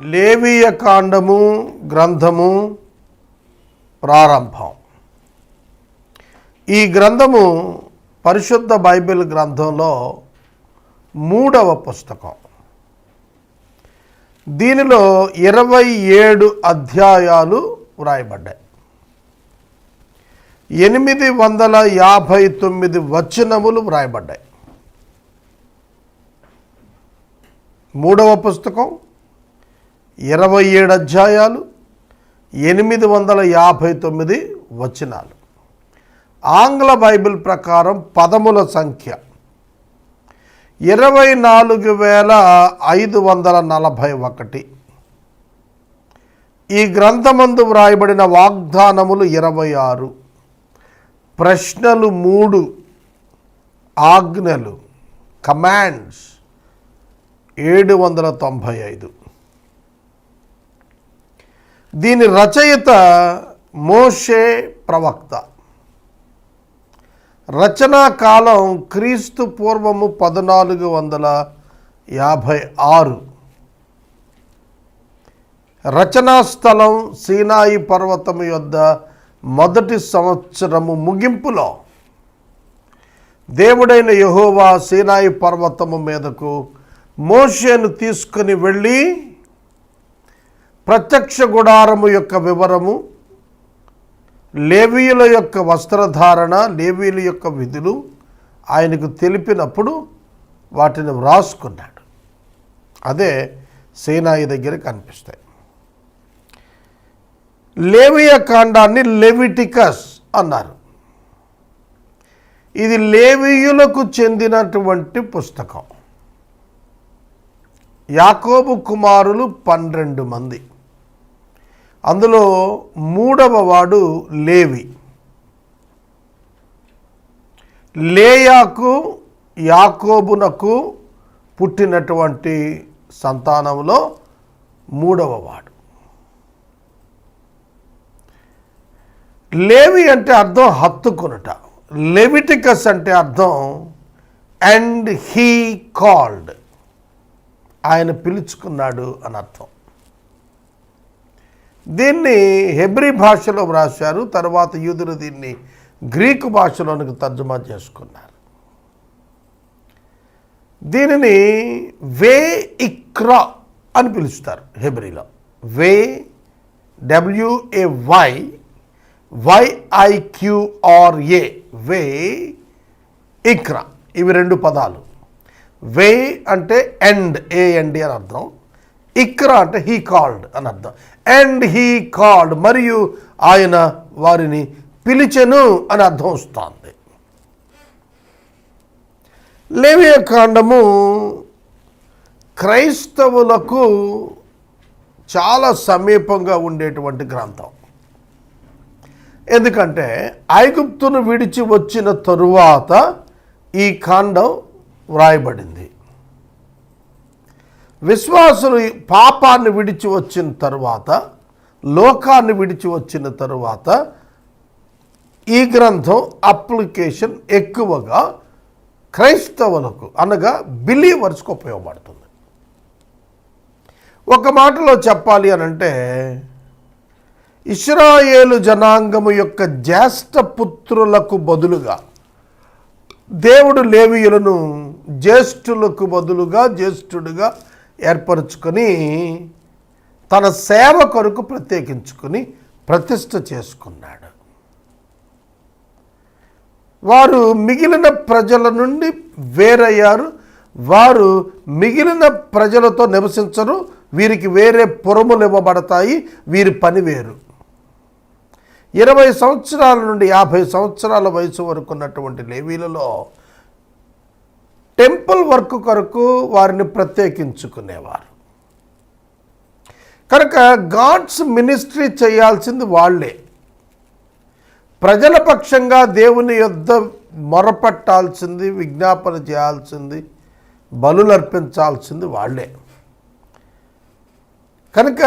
లేవీయ కాండము గ్రంథము ప్రారంభం. ఈ గ్రంథము పరిశుద్ధ బైబిల్ గ్రంథంలో మూడవ పుస్తకం. దీనిలో ఇరవై ఏడు అధ్యాయాలు వ్రాయబడ్డాయి. ఎనిమిది వందల యాభై తొమ్మిది వచనములు వ్రాయబడ్డాయి. మూడవ పుస్తకం ఇరవై ఏడు అధ్యాయాలు ఎనిమిది వందల యాభై తొమ్మిది వచనాలు. ఆంగ్ల బైబిల్ ప్రకారం పదముల సంఖ్య ఇరవై నాలుగు వేల ఐదు వందల నలభై ఒకటి. ఈ గ్రంథమందు వ్రాయబడిన వాగ్దానములు ఇరవై ఆరు. ప్రశ్నలు మూడు. ఆజ్ఞలు కమాండ్స్ ఏడు వందల తొంభై ఐదు. దీని రచయిత మోషే ప్రవక్త. రచనా కాలం క్రీస్తు పూర్వము పద్నాలుగు వందల యాభై ఆరు. రచనా స్థలం సీనాయి పర్వతము యొద్ద మొదటి సంవత్సరము ముగింపులో దేవుడైన యహోవా సీనాయి పర్వతము మీదకు మోషేను తీసుకుని వెళ్ళి ప్రత్యక్ష గుడారము యొక్క వివరము లేవీయుల యొక్క వస్త్రధారణ లేవీయుల యొక్క విధులు ఆయనకు తెలిపినప్పుడు వాటిని వ్రాసుకున్నాడు. అదే సేనాయి దగ్గర కనిపిస్తాయి. లేవియ కాండాన్ని లెవిటికస్ అన్నారు. ఇది లేవీయులకు చెందినటువంటి పుస్తకం. యాకోబు కుమారులు పన్నెండు మంది. అందులో మూడవ వాడు లేవి. లేయాకు యాకోబునకు పుట్టినటువంటి సంతానంలో మూడవ వాడు. లేవి అంటే అర్థం హత్తుకునుట. లెవిటికస్ అంటే అర్థం అండ్ హీ కాల్డ్. ఆయన పిలుచుకున్నాడు అని అర్థం. దీన్ని హెబ్రి భాషలో వ్రాశారు తర్వాత యూదులు దీన్ని గ్రీకు భాషలోనికి తర్జుమా చేసుకున్నారు. దీనిని వే ఇక్రా అని పిలుస్తారు హెబ్రిలో. వే W A Y Y I Q R A వే ఇక్రా. ఇవి రెండు పదాలు. వే అంటే ఎండ్ ఏ ఎండి అని అర్థం. ఇక్రా అంటే హీ కాల్డ్ అని అర్థం. అండ్ హీ కాల్డ్ మరియు ఆయన వారిని పిలిచెను అని అర్థం వస్తుంది. లేవియ కాండము క్రైస్తవులకు చాలా సమీపంగా ఉండేటువంటి గ్రంథం. ఎందుకంటే ఐగుప్తును విడిచి వచ్చిన తరువాత ఈ కాండం వ్రాయబడింది. విశ్వాసులు పాపాన్ని విడిచి వచ్చిన తరువాత లోకాన్ని విడిచి వచ్చిన తరువాత ఈ గ్రంథం అప్లికేషన్ ఎక్కువగా క్రైస్తవులకు అనగా బిలీవర్స్కు ఉపయోగపడుతుంది. ఒక మాటలో చెప్పాలి అని అంటే ఇస్రాయేలు జనాంగము యొక్క జ్యేష్ఠ పుత్రులకు బదులుగా దేవుడు లేవియులను జ్యేష్ఠులకు బదులుగా జ్యేష్ఠుడిగా ఏర్పరచుకొని తన సేవ కొరకు ప్రత్యేకించుకొని ప్రతిష్ట చేసుకున్నాడు. వారు మిగిలిన ప్రజల నుండి వేరయ్యారు. వారు మిగిలిన ప్రజలతో నివసించరు. వీరికి వేరే పురములు ఇవ్వబడతాయి. వీరి పని వేరు. ఇరవై సంవత్సరాల నుండి యాభై సంవత్సరాల వయసు వరకు ఉన్నటువంటి లేవీలలో టెంపుల్ వర్క్ కొరకు వారిని ప్రత్యేకించుకునేవారు. కనుక గాడ్స్ మినిస్ట్రీ చేయాల్సింది వాళ్ళే. ప్రజల పక్షంగా దేవుని యొద్ద మొరపట్టాల్సింది విజ్ఞాపన చేయాల్సింది బలులర్పించాల్సింది వాళ్ళే. కనుక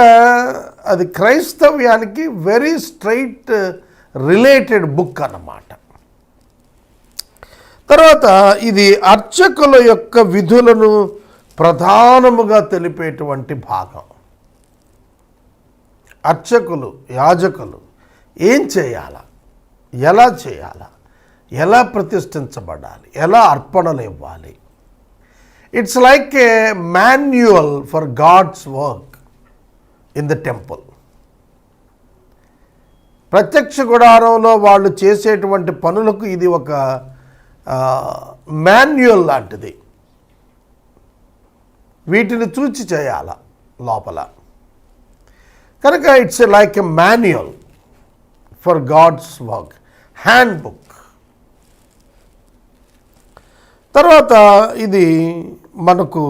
అది క్రైస్తవ్యానికి వెరీ స్ట్రైట్ రిలేటెడ్ బుక్ అన్నమాట. తర్వాత ఇది అర్చకుల యొక్క విధులను ప్రధానముగా తెలిపేటువంటి భాగం. అర్చకులు యాజకులు ఏం చేయాలా? ఎలా చేయాలా? ఎలా ప్రతిష్ఠించబడాలి? ఎలా అర్పణలు ఇవ్వాలి? It's like a manual for God's work in the temple ప్రత్యక్ష గుడారంలో వాళ్ళు చేసేటువంటి పనులకు ఇది ఒక మాన్యువల్ లాంటిది. వీటిని చూచి చేయాల లోపల. కనుక it's like a manual for God's work handbook తర్వాత ఇది మనకు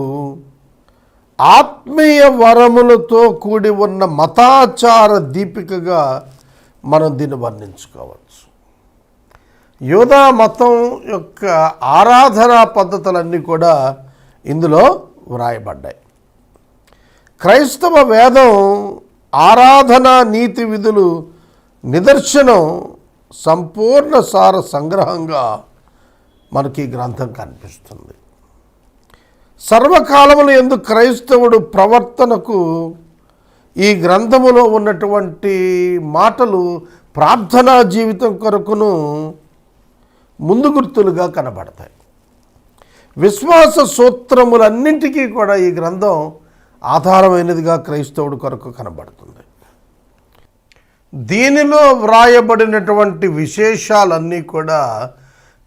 ఆత్మీయ వరములతో కూడి ఉన్న మతాచార దీపికగా మనం దీన్ని వర్ణించుకోవచ్చు. యోధా మతం యొక్క ఆరాధనా పద్ధతులన్నీ కూడా ఇందులో వ్రాయబడ్డాయి. క్రైస్తవ వేదం ఆరాధన నీతి విధులు నిదర్శనం సంపూర్ణ సార సంగ్రహంగా మనకి ఈ గ్రంథం కనిపిస్తుంది. సర్వకాలములు ఎందుకు క్రైస్తవుడు ప్రవర్తనకు ఈ గ్రంథములో ఉన్నటువంటి మాటలు ప్రార్థనా జీవితం కొరకును ముందు గుర్తులుగా కనబడతాయి. విశ్వాస సూత్రములన్నింటికీ కూడా ఈ గ్రంథం ఆధారమైనదిగా క్రైస్తవుడు కొరకు కనబడుతుంది. దీనిలో వ్రాయబడినటువంటి విశేషాలన్నీ కూడా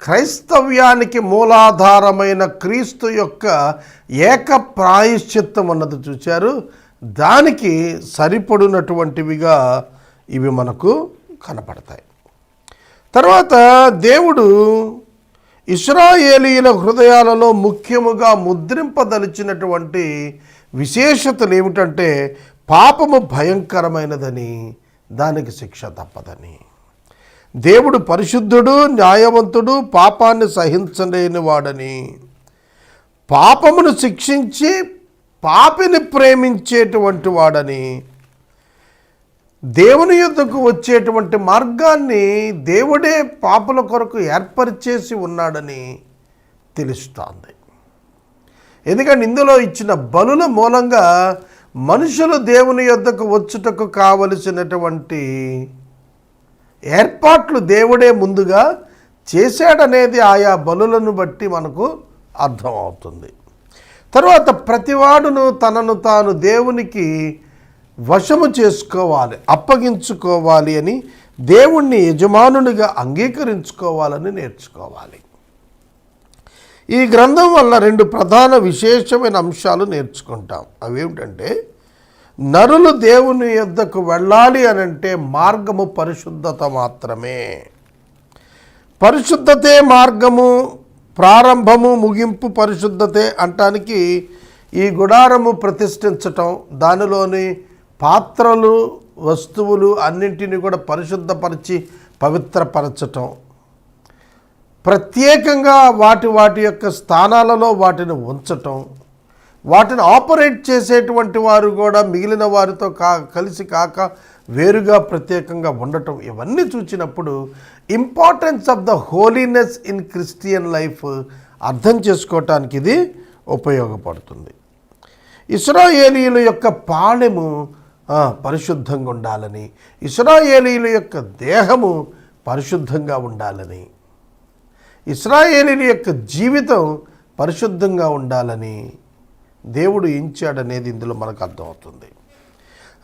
క్రైస్తవ్యానికి మూలాధారమైన క్రీస్తు యొక్క ఏక ప్రాయశ్చిత్తం అన్నది చూచారు. దానికి సరిపడినటువంటివిగా ఇవి మనకు కనపడతాయి. తర్వాత దేవుడు ఇస్రాయేలీల హృదయాలలో ముఖ్యముగా ముద్రింపదలిచినటువంటి విశేషతలు ఏమిటంటే పాపము భయంకరమైనదని దానికి శిక్ష తప్పదని. దేవుడు పరిశుద్ధుడు న్యాయవంతుడు పాపాన్ని సహించలేని వాడని. పాపమును శిక్షించి పాపిని ప్రేమించేటువంటి వాడని. దేవుని యుద్ధకు వచ్చేటువంటి మార్గాన్ని దేవుడే పాపుల కొరకు ఏర్పరిచేసి ఉన్నాడని తెలుస్తోంది. ఎందుకంటే ఇందులో ఇచ్చిన బలుల మూలంగా మనుషులు దేవుని యొద్దకు వచ్చుటకు కావలసినటువంటి ఏర్పాట్లు దేవుడే ముందుగా చేశాడనేది ఆయా బలులను బట్టి మనకు అర్థమవుతుంది. తర్వాత ప్రతివాడును తనను తాను దేవునికి వశము చేసుకోవాలి అప్పగించుకోవాలి అని దేవుణ్ణి యజమానునిగా అంగీకరించుకోవాలని నేర్చుకోవాలి. ఈ గ్రంథం వల్ల రెండు ప్రధాన విశేషమైన అంశాలు నేర్చుకుంటాం. అవేమిటంటే నరులు దేవుని యొద్దకు వెళ్ళాలి అని అంటే మార్గము పరిశుద్ధత మాత్రమే. పరిశుద్ధతే మార్గము ప్రారంభము ముగింపు పరిశుద్ధతే అంటానికి ఈ గుడారము ప్రతిష్ఠించటం దానిలోని పాత్రలు వస్తువులు అన్నింటినీ కూడా పరిశుద్ధపరిచి పవిత్రపరచటం. ప్రత్యేకంగా వాటి వాటి యొక్క స్థానాలలో వాటిని ఉంచటం. వాటిని ఆపరేట్ చేసేటువంటి వారు కూడా మిగిలిన వారితో కా కలిసి కాక వేరుగా ప్రత్యేకంగా ఉండటం. ఇవన్నీ చూచినప్పుడు importance of the holiness in Christian life అర్థం చేసుకోవటానికి ఇది ఉపయోగపడుతుంది. ఇస్రాయేలీల యొక్క పాళెము పరిశుద్ధంగా ఉండాలని. ఇస్రాయేలీల యొక్క దేహము పరిశుద్ధంగా ఉండాలని. ఇస్రాయేలీల యొక్క జీవితం పరిశుద్ధంగా ఉండాలని దేవుడు ఎంచాడనేది ఇందులో మనకు అర్థమవుతుంది.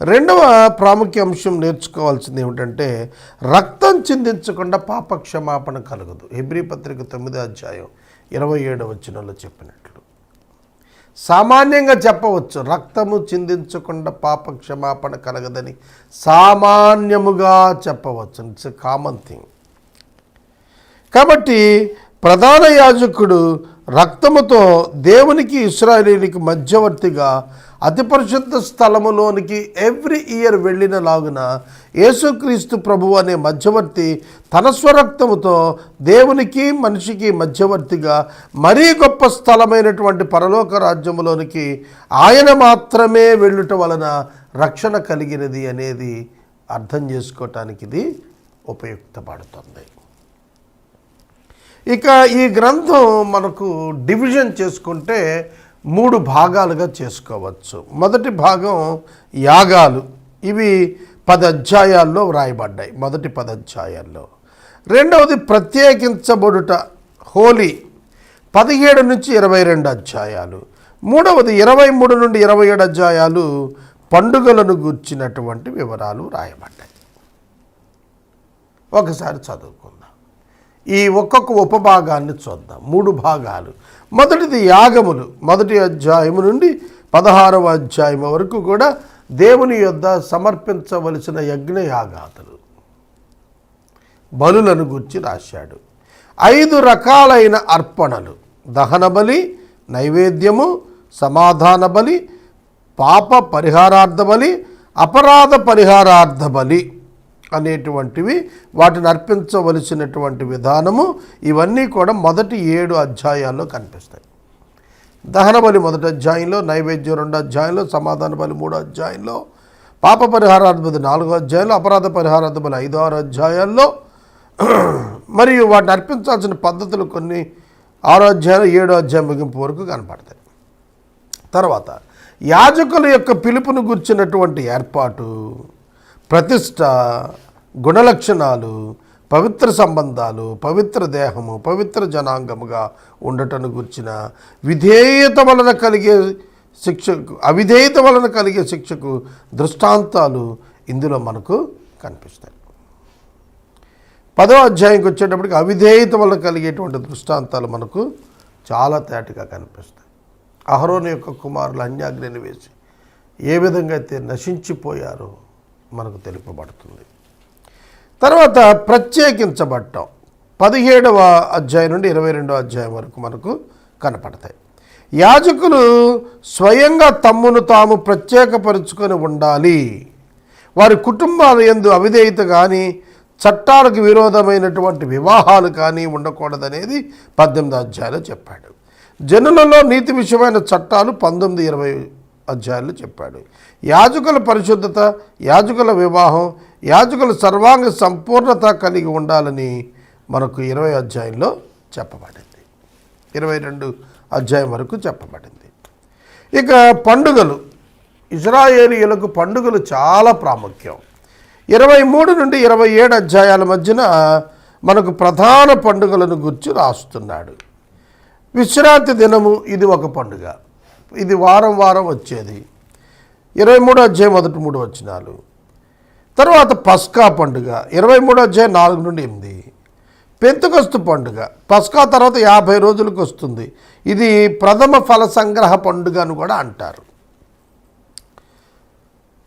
రెండవ ప్రాముఖ్య అంశం నేర్చుకోవాల్సింది ఏమిటంటే రక్తం చిందించకుండా పాప క్షమాపణ కలగదు. హెబ్రి పత్రిక తొమ్మిదో అధ్యాయం ఇరవై ఏడవ వచనంలో చెప్పినట్లు. సామాన్యంగా చెప్పవచ్చు. రక్తము చిందించకుండా పాప క్షమాపణ కలగదని సామాన్యముగా చెప్పవచ్చు. ఇట్స్ కామన్ థింగ్ కాబట్టి ప్రధాన యాజకుడు రక్తముతో దేవునికి ఇస్రాయేలీకి మధ్యవర్తిగా అతి పరిశుద్ధ స్థలములోనికి ఎవ్రీ ఇయర్ వెళ్ళిన లాగున యేసుక్రీస్తు ప్రభు అనే మధ్యవర్తి తన స్వరక్తముతో దేవునికి మనిషికి మధ్యవర్తిగా మరీ గొప్ప స్థలమైనటువంటి పరలోక రాజ్యములోనికి ఆయన మాత్రమే వెళ్ళుట వలన రక్షణ కలిగినది అనేది అర్థం చేసుకోవటానికి ఇది ఉపయుక్తపడుతుంది. ఇక ఈ గ్రంథం మనకు డివిజన్ చేసుకుంటే మూడు భాగాలుగా చేసుకోవచ్చు. మొదటి భాగం యాగాలు. ఇవి పది అధ్యాయాల్లో వ్రాయబడ్డాయి. మొదటి పది అధ్యాయాల్లో. రెండవది ప్రత్యేకించబడుట హోలీ. పదిహేడు నుంచి ఇరవై రెండు అధ్యాయాలు. మూడవది ఇరవై మూడు నుండి ఇరవై ఏడు అధ్యాయాలు పండుగలను గూర్చినటువంటి వివరాలు రాయబడ్డాయి ఒకసారి చదువుకుందాం. ఈ ఒక్కొక్క ఉపభాగాన్ని చూద్దాం. మూడు భాగాలు. మొదటిది యాగములు. మొదటి అధ్యాయము నుండి పదహారవ అధ్యాయం వరకు కూడా దేవుని యొద్ద సమర్పించవలసిన యజ్ఞయాగాతులు బలులను గుర్చి రాశాడు. ఐదు రకాలైన అర్పణలు. దహన బలి నైవేద్యము సమాధాన బలి పాప పరిహారార్థ బలి అపరాధ పరిహారార్థ బలి. అనేటువంటివి వాటిని అర్పించవలసినటువంటి విధానము ఇవన్నీ కూడా మొదటి ఏడు అధ్యాయాల్లో కనిపిస్తాయి. దహన బలి మొదటి అధ్యాయంలో నైవేద్యం రెండు అధ్యాయంలో సమాధాన బలి మూడో అధ్యాయంలో పాప పరిహారాధిపతి నాలుగో అధ్యాయంలో అపరాధ పరిహారాధిపతి ఐదో ఆరు అధ్యాయాల్లో మరియు వాటిని అర్పించాల్సిన పద్ధతులు కొన్ని ఆరో అధ్యాయం ఏడో అధ్యాయం ముగింపు వరకు కనపడతాయి. తర్వాత యాజకుల యొక్క పిలుపును గుర్చినటువంటి ఏర్పాటు ప్రతిష్ట గుణలక్షణాలు పవిత్ర సంబంధాలు పవిత్ర దేహము పవిత్ర జనాంగముగా ఉండటను గుర్చిన విధేయత వలన కలిగే శిక్షకు అవిధేయత వలన కలిగే శిక్షకు దృష్టాంతాలు ఇందులో మనకు కనిపిస్తాయి. పదో అధ్యాయంకి వచ్చేటప్పటికి అవిధేయత వలన కలిగేటువంటి దృష్టాంతాలు మనకు చాలా తేటగా కనిపిస్తాయి. అహరోని యొక్క కుమారులు అన్యాగ్ని వేసి ఏ విధంగా అయితే నశించిపోయారో మనకు తెలుపబడుతుంది. తర్వాత ప్రత్యేకించబడటం. పదిహేడవ అధ్యాయం నుండి ఇరవై రెండవ అధ్యాయం వరకు మనకు కనపడతాయి. యాజకులు స్వయంగా తమ్మును తాము ప్రత్యేకపరుచుకొని ఉండాలి. వారి కుటుంబాల ఎందు అవిధేయత కానీ చట్టాలకు విరోధమైనటువంటి వివాహాలు కానీ ఉండకూడదనేది పద్దెనిమిది అధ్యాయంలో చెప్పాడు. జనులలో నీతి విషయమైన చట్టాలు పంతొమ్మిది ఇరవై అధ్యాయాలు చెప్పాడు. యాజకుల పరిశుద్ధత యాజకుల వివాహం యాజకుల సర్వాంగ సంపూర్ణత కలిగి ఉండాలని మనకు ఇరవై అధ్యాయంలో చెప్పబడింది. ఇరవై రెండు అధ్యాయం వరకు చెప్పబడింది. ఇక పండుగలు ఇజ్రాయేలీయులకు పండుగలు చాలా ప్రాముఖ్యం. ఇరవై మూడు నుండి ఇరవై ఏడు అధ్యాయాల మధ్యన మనకు ప్రధాన పండుగలను గుర్చి రాస్తున్నాడు. విశ్రాంతి దినము ఇది ఒక పండుగ. ఇది వారం వారం వచ్చేది. ఇరవై మూడు అధ్యాయం మొదటి మూడు వచ్చినాలు తర్వాత పస్కా పండుగ ఇరవై మూడు అధ్యాయం నాలుగు నుండి ఎనిమిది. పెంతుకొస్తు పండుగ పస్కా తర్వాత యాభై రోజులకు వస్తుంది. ఇది ప్రథమ ఫల సంగ్రహ పండుగ అని కూడా అంటారు.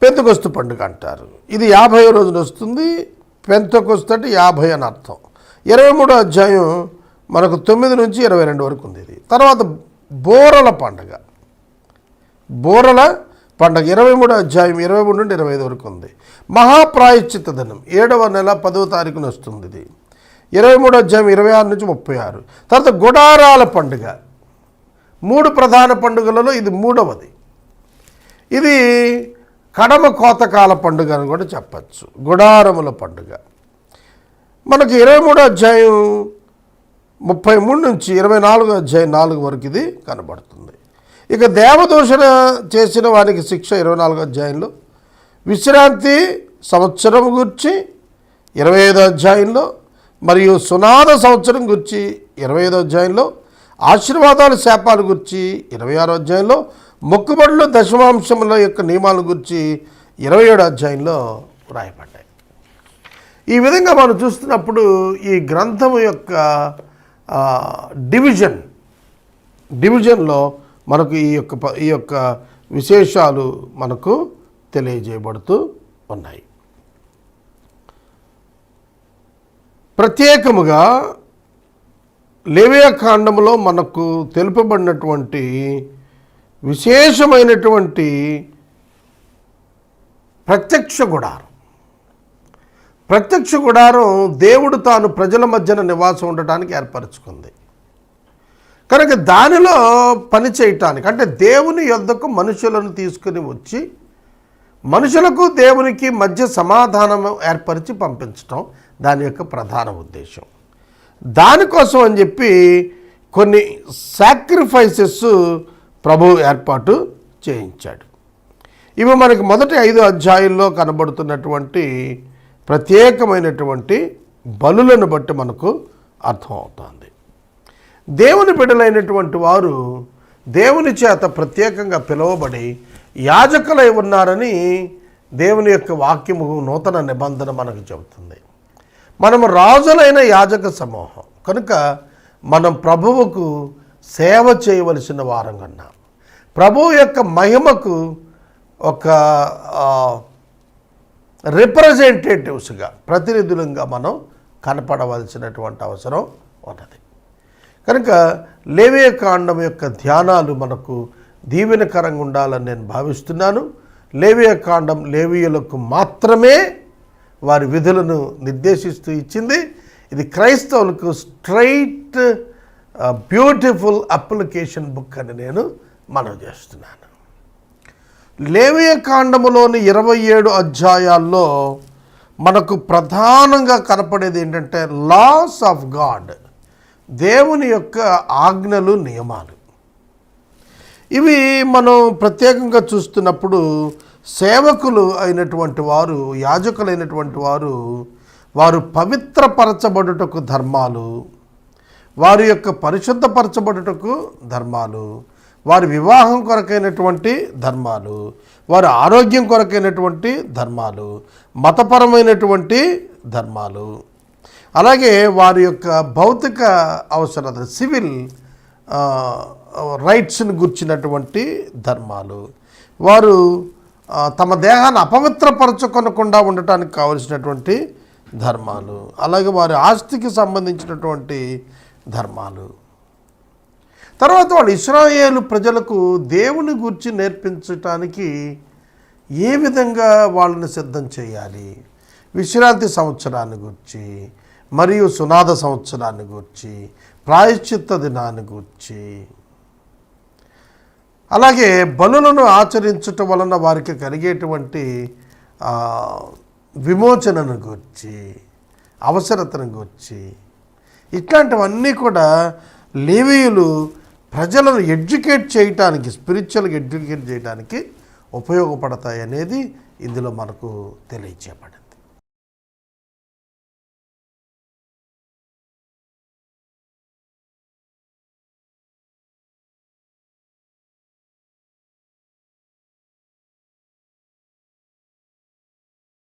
పెంతకొస్తు పండుగ అంటారు. ఇది యాభై రోజున వస్తుంది పెంతకొస్తు అంటే యాభై అని అర్థం. ఇరవై మూడో అధ్యాయం మనకు తొమ్మిది నుంచి ఇరవై రెండు వరకు ఉంది ఇది. తర్వాత బోరల పండుగ బోరల పండుగ ఇరవై మూడో అధ్యాయం ఇరవై మూడు నుండి ఇరవై ఐదు వరకు ఉంది. మహాప్రాయశ్చిత దినం ఏడవ నెల పదవ తారీఖున వస్తుంది ఇది. ఇరవై మూడో అధ్యాయం ఇరవై ఆరు నుంచి ముప్పై ఆరు. తర్వాత గుడారాల పండుగ. మూడు ప్రధాన పండుగలలో ఇది మూడవది. ఇది కడమ కోతకాల పండుగ అని కూడా చెప్పచ్చు. గుడారముల పండుగ. మనకి ఇరవై మూడో అధ్యాయం ముప్పై మూడు నుంచి ఇరవై నాలుగో అధ్యాయం నాలుగు వరకు ఇది కనబడుతుంది. ఇక దేవదూషణ చేసిన వారికి శిక్ష ఇరవై నాలుగో అధ్యాయంలో విశ్రాంతి సంవత్సరం గురించి ఇరవై ఐదో అధ్యాయంలో మరియు సునాద సంవత్సరం గురించి ఇరవై ఐదో అధ్యాయంలో ఆశీర్వాదాల శాపాల గురించి ఇరవై ఆరో అధ్యాయంలో మొక్కుబడులు దశమాంశముల యొక్క నియమాల గురించి ఇరవై ఏడో అధ్యాయంలో వ్రాయబడ్డాయి ఈ విధంగా మనం చూస్తున్నప్పుడు ఈ గ్రంథము యొక్క డివిజన్ డివిజన్లో మనకు ఈ యొక్క ఈ యొక్క విశేషాలు మనకు తెలియజేయబడుతూ ఉన్నాయి. ప్రత్యేకముగా లేవియాకాండములో మనకు తెలుపబడినటువంటి విశేషమైనటువంటి ప్రత్యక్ష గుడారం. ప్రత్యక్ష గుడారం దేవుడు తాను ప్రజల మధ్యన నివాసం ఉండటానికి ఏర్పరచుకుంది. కనుక దానిలో పని చేయటానికి అంటే దేవుని యొద్దకు మనుషులను తీసుకుని వచ్చి మనుషులకు దేవునికి మధ్య సమాధానం ఏర్పరిచి పంపించటం దాని యొక్క ప్రధాన ఉద్దేశం. దానికోసం అని చెప్పి కొన్ని సాక్రిఫైసెస్ ప్రభు ఏర్పాటు చేయించాడు. ఇవి మనకి మొదటి ఐదు అధ్యాయుల్లో కనబడుతున్నటువంటి ప్రత్యేకమైనటువంటి బలులను బట్టి మనకు అర్థమవుతుంది. దేవుని బిడ్డలైనటువంటి వారు దేవుని చేత ప్రత్యేకంగా పిలువబడి యాజకులై ఉన్నారని దేవుని యొక్క వాక్యము నూతన నిబంధన మనకు చెబుతుంది. మనము రాజులైన యాజక సమూహం. కనుక మనం ప్రభువుకు సేవ చేయవలసిన వారం కన్నా ప్రభువు యొక్క మహిమకు ఒక రిప్రజెంటేటివ్స్గా ప్రతినిధులంగా మనం కనపడవలసినటువంటి అవసరం ఉన్నది. కనుక లేవే కాండం యొక్క ధ్యానాలు మనకు దీవెనకరంగా ఉండాలని నేను భావిస్తున్నాను. లేవియ కాండం లేవీయులకు మాత్రమే వారి విధులను నిర్దేశిస్తూ ఇచ్చింది. ఇది క్రైస్తవులకు స్ట్రైట్ బ్యూటిఫుల్ అప్లికేషన్ బుక్ అని నేను మనవి చేస్తున్నాను. లేవియ కాండములోని ఇరవై ఏడు అధ్యాయాల్లో మనకు ప్రధానంగా కనపడేది ఏంటంటే లాస్ ఆఫ్ గాడ్ దేవుని యొక్క ఆజ్ఞలు నియమాలు. ఇవి మనం ప్రత్యేకంగా చూస్తున్నప్పుడు సేవకులు అయినటువంటి వారు యాజకులైనటువంటి వారు వారు పవిత్రపరచబడుటకు ధర్మాలు వారి యొక్క పరిశుద్ధపరచబడుటకు ధర్మాలు వారి వివాహం కొరకైనటువంటి ధర్మాలు వారి ఆరోగ్యం కొరకైనటువంటి ధర్మాలు మతపరమైనటువంటి ధర్మాలు. అలాగే వారి యొక్క భౌతిక అవసరత సివిల్ రైట్స్ని గుర్చినటువంటి ధర్మాలు. వారు తమ దేహాన్ని అపవిత్రపరచుకొనకుండా ఉండటానికి కావలసినటువంటి ధర్మాలు. అలాగే వారి ఆస్తికి సంబంధించినటువంటి ధర్మాలు. తర్వాత వాళ్ళు ఇస్రాయేలు ప్రజలకు దేవుని గురించి నేర్పించటానికి ఏ విధంగా వాళ్ళని సిద్ధం చేయాలి? విశ్రాంతి సంవత్సరాన్ని గురించి మరియు సునాద సంవత్సరాన్ని గూర్చి ప్రాయశ్చిత్త దినాన్ని గూర్చి. అలాగే బలులను ఆచరించటం వలన వారికి కలిగేటువంటి విమోచనను గూర్చి అవసరతను గూర్చి. ఇట్లాంటివన్నీ కూడా లేవీయులు ప్రజలను ఎడ్యుకేట్ చేయటానికి స్పిరిచువల్గా ఎడ్యుకేట్ చేయడానికి ఉపయోగపడతాయి అనేది ఇందులో మనకు తెలియచేయబడింది.